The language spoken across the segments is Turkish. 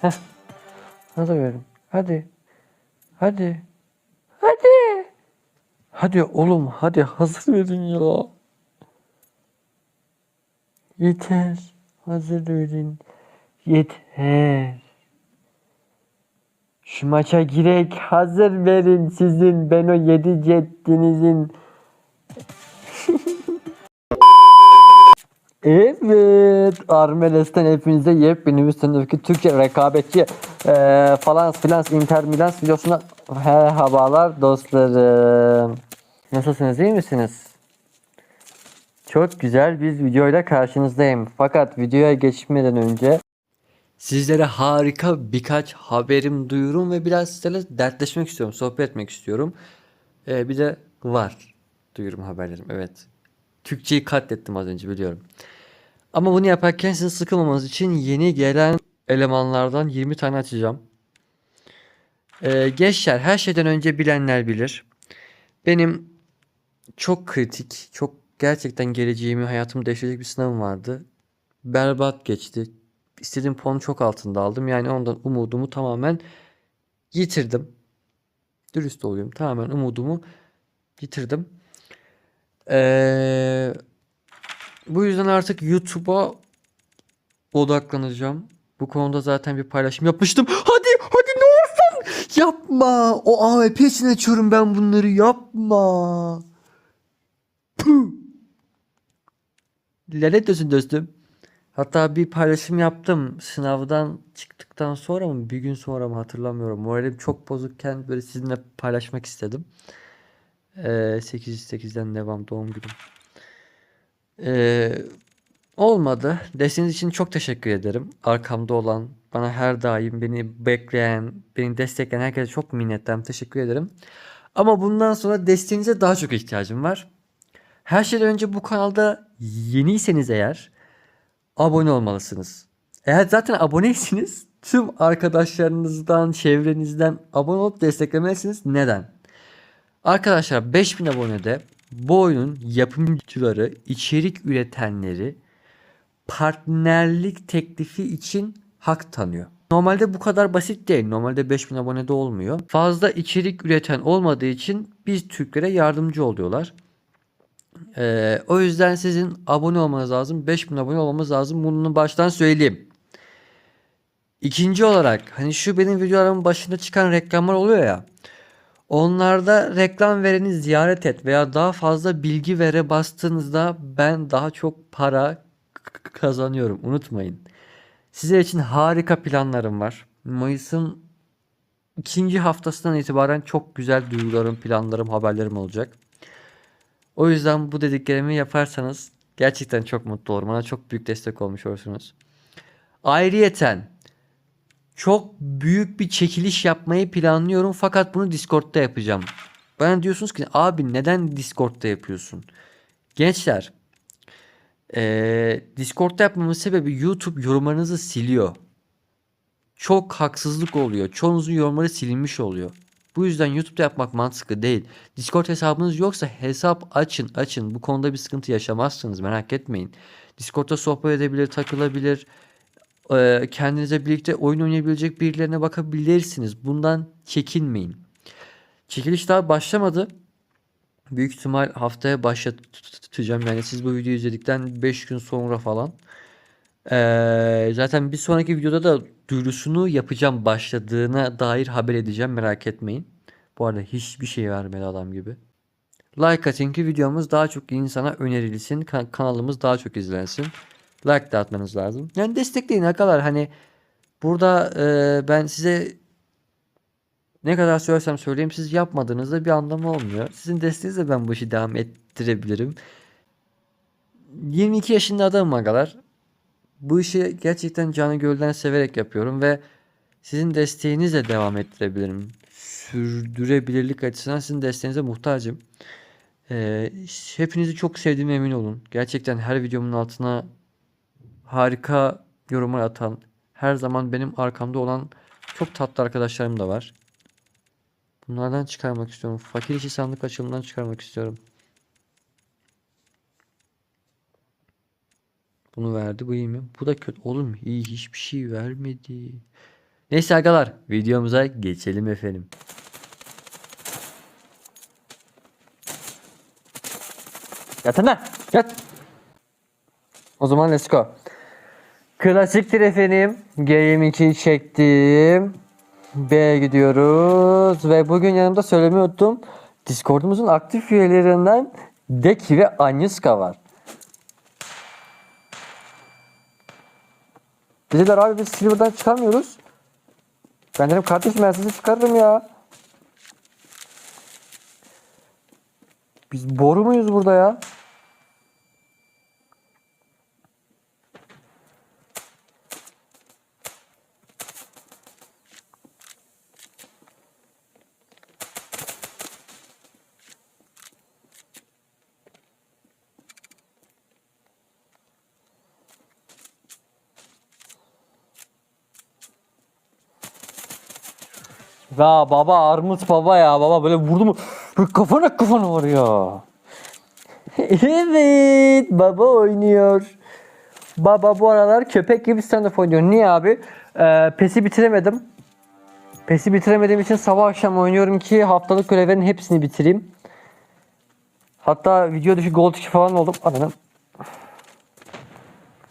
Heh. Verin. Hadi. Hadi. Hadi. Hadi oğlum hadi hazır verin ya. Yeter. Hazır verin. Yeter. Şu maça girek hazır verin sizin ben o yedi ceddinizin. Evet, Armeles'ten hepinize yepyeni bir sınıftaki Türkçe rekabetçi eee falan filan Inter Milan videosuna merhabalar dostlarım. Nasılsınız, iyi misiniz? Çok güzel bir videoyla karşınızdayım. Fakat videoya geçmeden önce sizlere harika birkaç haberim, duyurum ve biraz sizlerle dertleşmek istiyorum, sohbet etmek istiyorum. Ee, bir de var duyurum haberlerim, evet. Türkçeyi katlettim az önce biliyorum. Ama bunu yaparken sizin sıkılmamanız için yeni gelen elemanlardan 20 tane açacağım. Ee, gençler her şeyden önce bilenler bilir. Benim çok kritik, çok gerçekten geleceğimi, hayatımı değiştirecek bir sınavım vardı. Berbat geçti. İstediğim puanın çok altında aldım. Yani ondan umudumu tamamen yitirdim. Dürüst olayım. Tamamen umudumu yitirdim. Ee, bu yüzden artık YouTube'a odaklanacağım. Bu konuda zaten bir paylaşım yapmıştım. Hadi hadi ne olursun yapma. O AWP için açıyorum ben bunları yapma. Puh. Lanet olsun dostum. Hatta bir paylaşım yaptım. Sınavdan çıktıktan sonra mı bir gün sonra mı hatırlamıyorum. Moralim çok bozukken böyle sizinle paylaşmak istedim. Ee, 808'den devam doğum günüm. Ee, olmadı. Desteğiniz için çok teşekkür ederim. Arkamda olan, bana her daim beni bekleyen, beni destekleyen herkese çok minnettarım. Teşekkür ederim. Ama bundan sonra desteğinize daha çok ihtiyacım var. Her şeyden önce bu kanalda yeniyseniz eğer abone olmalısınız. Eğer zaten aboneyseniz tüm arkadaşlarınızdan, çevrenizden abone olup desteklemelisiniz. Neden? Arkadaşlar 5000 abonede bu oyunun yapımcıları, içerik üretenleri partnerlik teklifi için hak tanıyor. Normalde bu kadar basit değil. Normalde 5000 abonede olmuyor. Fazla içerik üreten olmadığı için biz Türklere yardımcı oluyorlar. Ee, o yüzden sizin abone olmanız lazım. 5000 abone olmamız lazım. Bunu baştan söyleyeyim. İkinci olarak hani şu benim videolarımın başında çıkan reklamlar oluyor ya. Onlarda reklam vereni ziyaret et veya daha fazla bilgi vere bastığınızda ben daha çok para kazanıyorum. Unutmayın. Sizler için harika planlarım var. Mayıs'ın ikinci haftasından itibaren çok güzel duygularım, planlarım, haberlerim olacak. O yüzden bu dediklerimi yaparsanız gerçekten çok mutlu olurum. Bana çok büyük destek olmuş olursunuz. Ayrıyeten çok büyük bir çekiliş yapmayı planlıyorum fakat bunu Discord'da yapacağım. Bana diyorsunuz ki abi neden Discord'da yapıyorsun? Gençler eee Discord'da yapmamın sebebi YouTube yorumlarınızı siliyor. Çok haksızlık oluyor. Çoğunuzun yorumları silinmiş oluyor. Bu yüzden YouTube'da yapmak mantıklı değil. Discord hesabınız yoksa hesap açın açın. Bu konuda bir sıkıntı yaşamazsınız merak etmeyin. Discord'da sohbet edebilir, takılabilir. Eee, kendinize birlikte oyun oynayabilecek birilerine bakabilirsiniz. Bundan çekinmeyin. Çekiliş daha başlamadı. Büyük ihtimal haftaya başlatacağım. Yani siz bu videoyu izledikten 5 gün sonra falan. Eee, zaten bir sonraki videoda da duyurusunu yapacağım. Başladığına dair haber edeceğim. Merak etmeyin. Bu arada hiçbir şey vermedi adam gibi. Like atın ki videomuz daha çok insana önerilsin. kan- kanalımız daha çok izlensin. Like de atmanız lazım. Yani destekleyin arkadaşlar. Hani burada e, ben size ne kadar söylersem söyleyeyim siz yapmadığınızda bir anlamı olmuyor. Sizin desteğinizle ben bu işi devam ettirebilirim. 22 yaşında adamım agalar. Bu işi gerçekten canı gölden severek yapıyorum ve sizin desteğinizle devam ettirebilirim. Sürdürebilirlik açısından sizin desteğinize muhtacım. Ee, hepinizi çok sevdiğime emin olun. Gerçekten her videomun altına harika yorumlar atan, her zaman benim arkamda olan çok tatlı arkadaşlarım da var. Bunlardan çıkarmak istiyorum. Fakir işi sandık açılımından çıkarmak istiyorum. Bunu verdi. Bu iyi mi? Bu da kötü. Oğlum iyi hiçbir şey vermedi. Neyse arkadaşlar videomuza geçelim efendim. Yatın lan. Yat. O zaman let's go. Klasiktir efendim. G22'yi çektim. B'ye gidiyoruz. Ve bugün yanımda söylemeyi unuttum. Discord'umuzun aktif üyelerinden Deki ve Anyiska var. Dediler abi biz Silver'dan çıkamıyoruz. Ben dedim kardeşim ben sizi çıkarırım ya. Biz boru muyuz burada ya? Ya baba armut baba ya baba böyle vurdu mu böyle kafana kafana var ya. evet baba oynuyor. Baba bu aralar köpek gibi stand up oynuyor. Niye abi? Ee, PES'i bitiremedim. PES'i bitiremediğim için sabah akşam oynuyorum ki haftalık görevlerin hepsini bitireyim. Hatta video dışı gold 2 falan oldum. Ananı.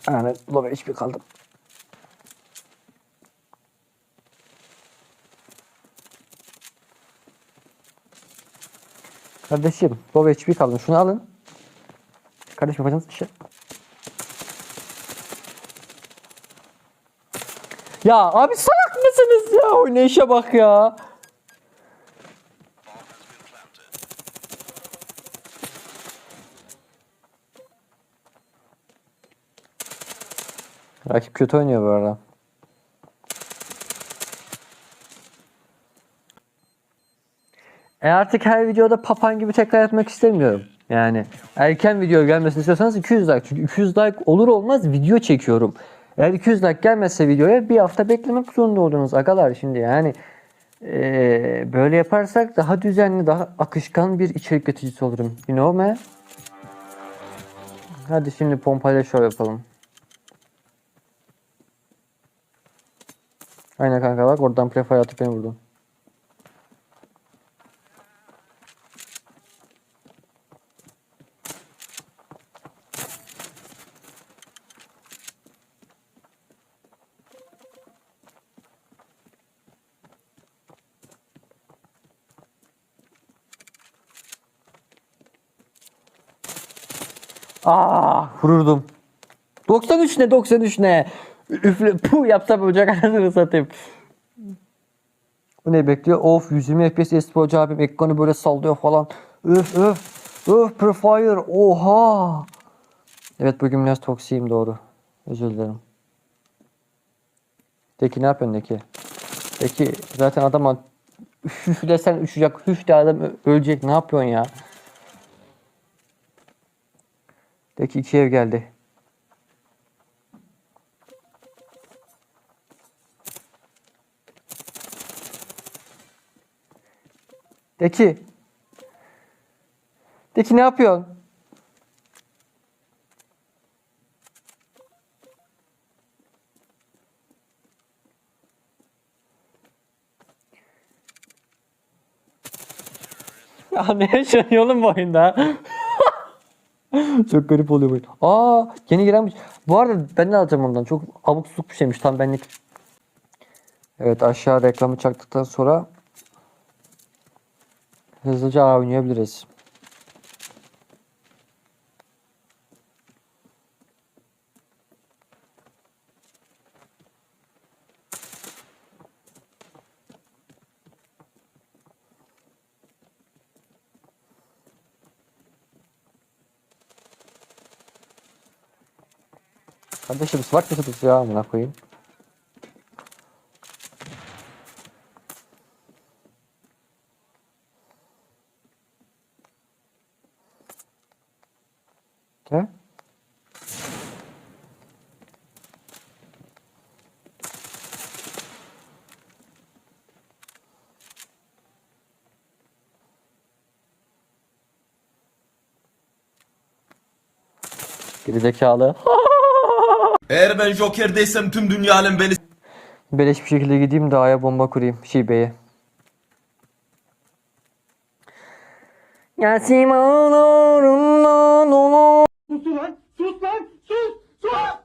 Ananı. Lobe hiçbir kaldım. Kardeşim, Bob HP kalın. Şunu alın. Kardeşim yapacağınız işe. Ya abi salak mısınız ya? Oynayışa bak ya. Rakip kötü oynuyor bu arada. E artık her videoda papan gibi tekrar etmek istemiyorum. Yani erken video gelmesini istiyorsanız 200 like. Çünkü 200 like olur olmaz video çekiyorum. Eğer 200 like gelmezse videoya bir hafta beklemek zorunda oldunuz agalar şimdi yani. eee, böyle yaparsak daha düzenli, daha akışkan bir içerik üreticisi olurum. You know me? Hadi şimdi pompayla şov yapalım. Aynen kanka bak oradan prefire atıp beni vurdun. Aa vururdum. 93 ne 93 ne? Üfle pu yapsam olacak anasını satayım. Bu ne bekliyor? Of 120 FPS esporcu abim ekranı böyle sallıyor falan. Öf öf. Öf prefire. Oha. Evet bugün biraz toksiyim doğru. Özür dilerim. Deki ne yapıyorsun Deki? Deki zaten adam üflesen uçacak. Hüf de adam ölecek. Ne yapıyorsun ya? Deki iki ev geldi. Deki. Deki ne yapıyorsun? Ya ne yaşanıyor oğlum bu oyunda? Çok garip oluyor oyun. Aa yeni girenmiş. Bu arada ben de alacağım ondan. Çok abuk subuk bir şeymiş tam benlik. Evet aşağı reklamı çaktıktan sonra hızlıca A oynayabiliriz. Kardeşim swat mısınız ya amına koyayım. Gel. Gerizekalı. Eğer ben Joker'deysem tüm dünya alem beni Beleş bir şekilde gideyim de A'ya bomba kurayım. Şibe'ye. Yasim ağlarımdan olur. Sus lan! Sus lan! Sus! Sus!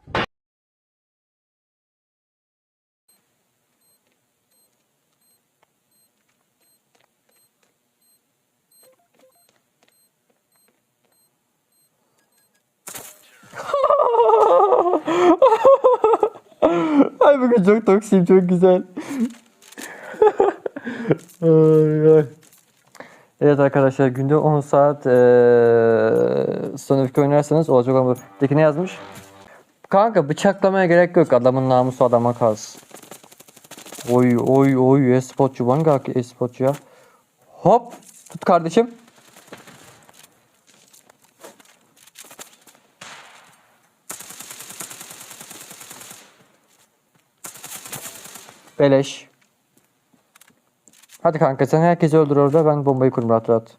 Ay bugün çok toksiyim çok güzel. ay, ay. Evet arkadaşlar günde 10 saat ee, Sonic oynarsanız olacak ama Peki ne yazmış? Kanka bıçaklamaya gerek yok adamın namusu adama kalsın. Oy oy oy e-sportçu hangi e-sportçu ya? Hop tut kardeşim. Beleş. Hadi kanka sen herkesi öldür orada ben bombayı kurum rahat rahat.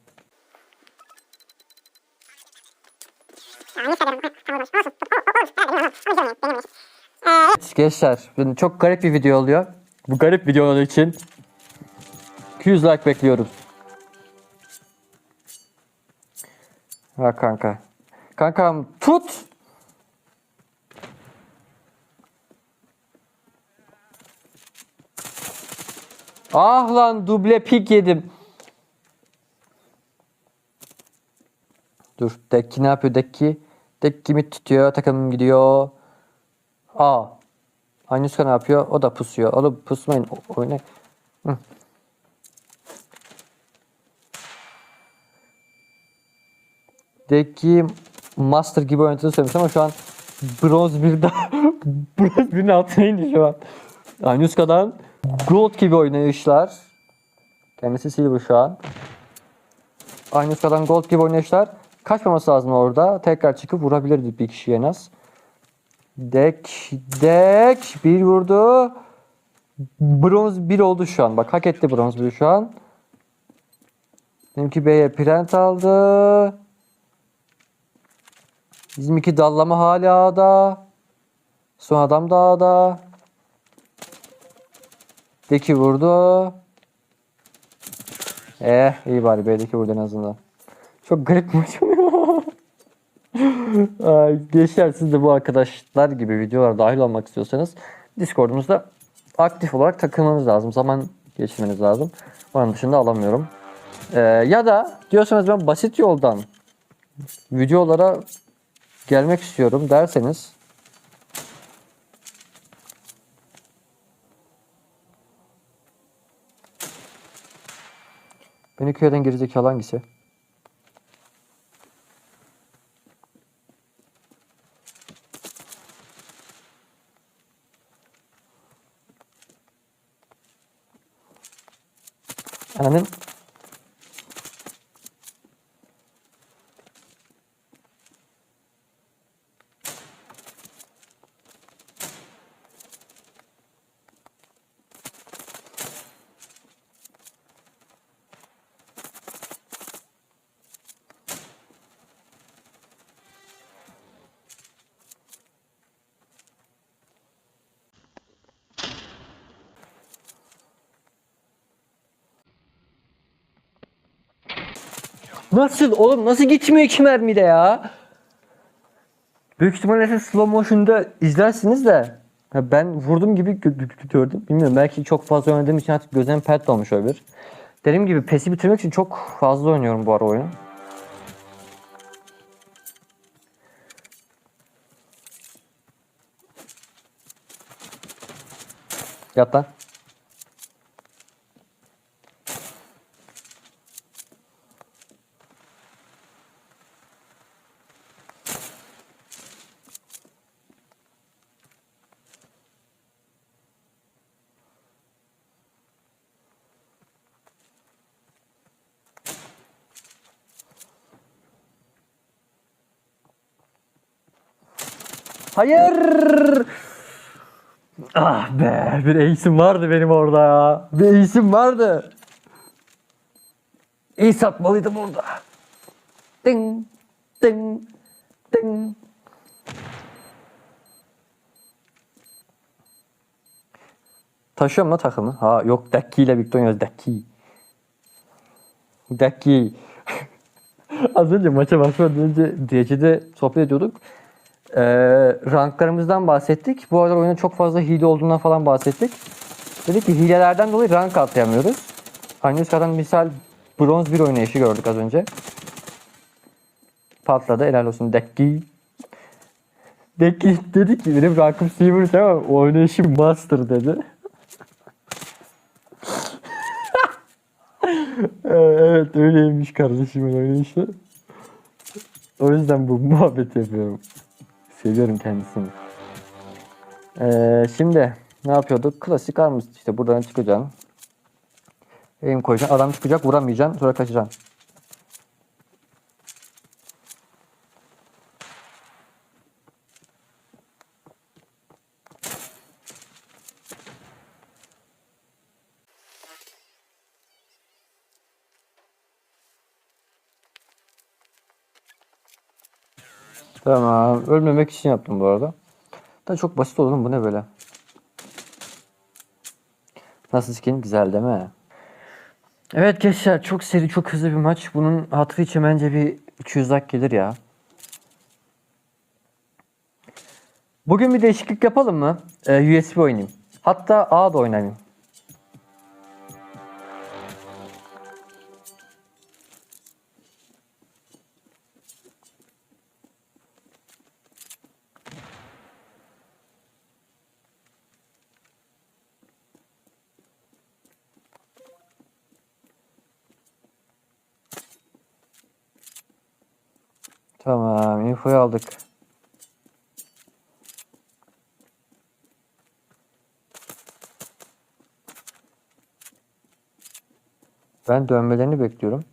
Gençler çok garip bir video oluyor. Bu garip video olduğu için 200 like bekliyoruz. Bak kanka. Kankam tut. Ah lan duble pik yedim. Dur Dekki ne yapıyor Dekki? Dekki mi tutuyor takım gidiyor. Aa. Anyuska ne yapıyor? O da pusuyor. Oğlum pusmayın. O- Oyna. Hı. Dekki Master gibi oynadığını söylemiş ama şu an bronz 1'de bronz 1'in altına indi şu an. Anyuska'dan Gold gibi oynayışlar. Kendisi Silver şu an. Anyuska'dan Gold gibi oynayışlar. Kaçmaması lazım orada. Tekrar çıkıp vurabilirdi bir kişi en az. Dek, dek. Bir vurdu. Bronz 1 oldu şu an. Bak hak etti bronz 1 şu an. Benimki B'ye prent aldı. Bizimki dallama hala A'da. Son adam da A'da. Deki vurdu. Eh iyi bari B'deki vurdu en azından. Çok garip maç oluyor. Gençler siz de bu arkadaşlar gibi videolara dahil olmak istiyorsanız Discord'umuzda aktif olarak takılmanız lazım. Zaman geçirmeniz lazım. Onun dışında alamıyorum. Ee, ya da diyorsanız ben basit yoldan videolara gelmek istiyorum derseniz Beni köyden gerizekalı hangisi? Ananın Nasıl oğlum nasıl gitmiyor iki mermide ya? Büyük ihtimalle siz slow motion'da izlersiniz de ha, ben vurdum gibi gö- gö- gördüm. Bilmiyorum belki çok fazla oynadığım için artık gözlerim pert olmuş olabilir. Dediğim gibi PES'i bitirmek için çok fazla oynuyorum bu ara oyunu. Yat lan. Hayır. Ah be bir ace'im vardı benim orada ya. Bir ace'im vardı. Ace atmalıydım orada. Ding ding ding. Taşıyorum la takımı. Ha yok Dekki ile birlikte oynuyoruz. Dekki. Dekki. Az önce maça başlamadan önce DC'de sohbet ediyorduk. Ee, ranklarımızdan bahsettik. Bu arada oyunda çok fazla hile olduğundan falan bahsettik. Dedik ki hilelerden dolayı rank atlayamıyoruz. Aynı misal bronz bir oynayışı gördük az önce. Patladı. Helal olsun Dekki. Dekki dedi ki benim rankım Silver ama oynayışım Master dedi. Ee, evet öyleymiş kardeşimin oynayışı. O yüzden bu muhabbet yapıyorum. Seviyorum kendisini. Ee, şimdi ne yapıyorduk? Klasik armut işte buradan çıkacaksın. Eğim koyacaksın. Adam çıkacak vuramayacaksın. Sonra kaçacaksın. Tamam. Ölmemek için yaptım bu arada. Da çok basit oldu bu ne böyle? Nasıl skin? Güzel değil mi? Evet gençler çok seri çok hızlı bir maç. Bunun hatırı için bence bir 200 dak gelir ya. Bugün bir değişiklik yapalım mı? Ee, USB oynayayım. Hatta A da oynayayım. Tamam, infoyu aldık. Ben dönmelerini bekliyorum.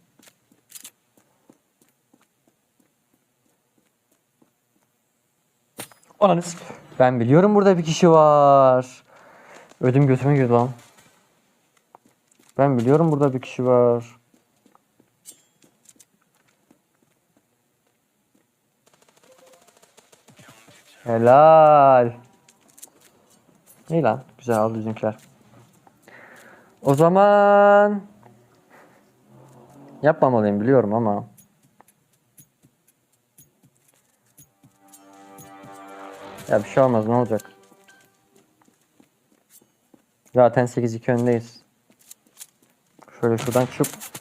Ananız. Ben biliyorum burada bir kişi var. Ödüm götüme girdi lan. Ben biliyorum burada bir kişi var. Helal. İyi lan. Güzel aldı bizimkiler. O zaman yapmamalıyım biliyorum ama ya bir şey olmaz ne olacak? Zaten 8-2 öndeyiz. Şöyle şuradan çıkıp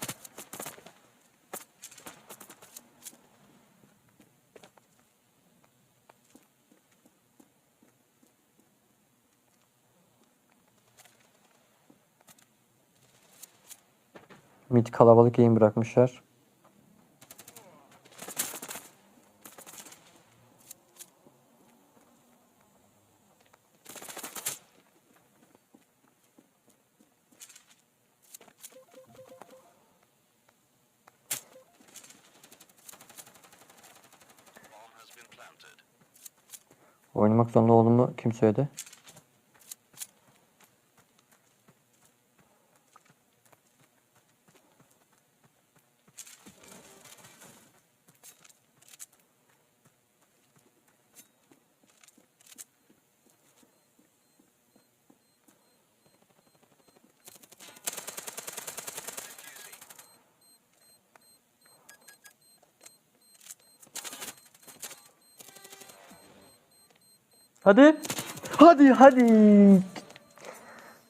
Mid kalabalık yayın bırakmışlar. Oynamak zorunda olduğumu kim söyledi? Hadi. Hadi hadi.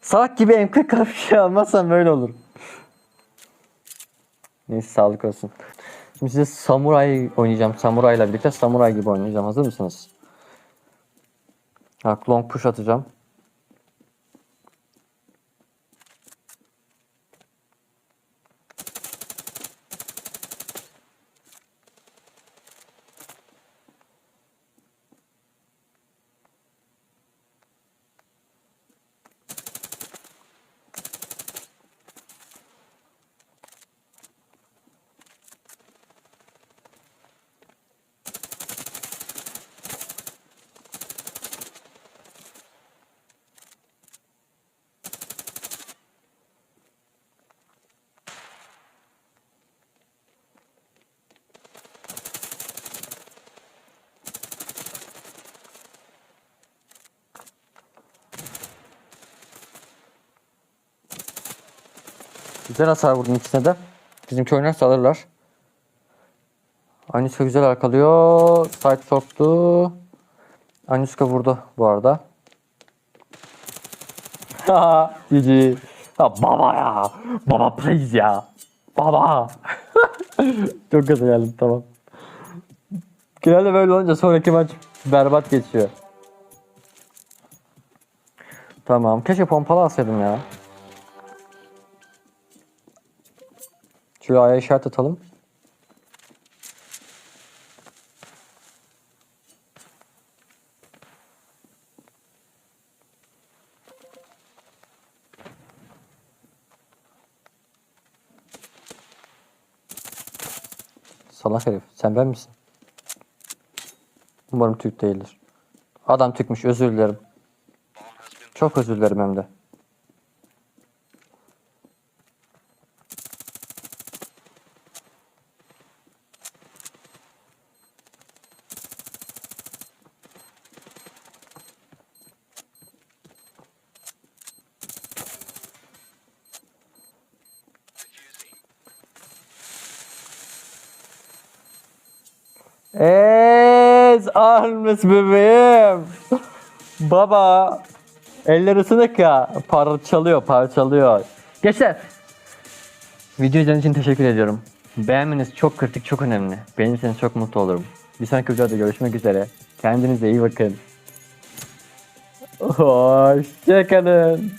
Salak gibi MK kapşı almazsan böyle olur. Neyse sağlık olsun. Şimdi size samuray oynayacağım. Samurayla birlikte samuray gibi oynayacağım. Hazır mısınız? Bak long push atacağım. Güzel hasar vurdum ikisine de. Bizimki oynarsa alırlar. Aniska güzel arkalıyor. Side soktu. Aniska vurdu bu arada. Ha, GG. Ha, baba ya. Baba please ya. Baba. Çok gaza geldim tamam. Genelde böyle olunca sonraki maç berbat geçiyor. Tamam. Keşke pompalı alsaydım ya. Şöyle aya işaret atalım. Salak herif. Sen ben misin? Umarım Türk değildir. Adam Türkmüş. Özür dilerim. Çok özür dilerim hem de. Ez almış bebeğim. Baba. Eller ısınık ya. Parçalıyor parçalıyor. Gençler. Video izlediğiniz için teşekkür ediyorum. Beğenmeniz çok kritik çok önemli. Beğenirseniz çok mutlu olurum. Bir sonraki videoda görüşmek üzere. Kendinize iyi bakın. Hoşçakalın.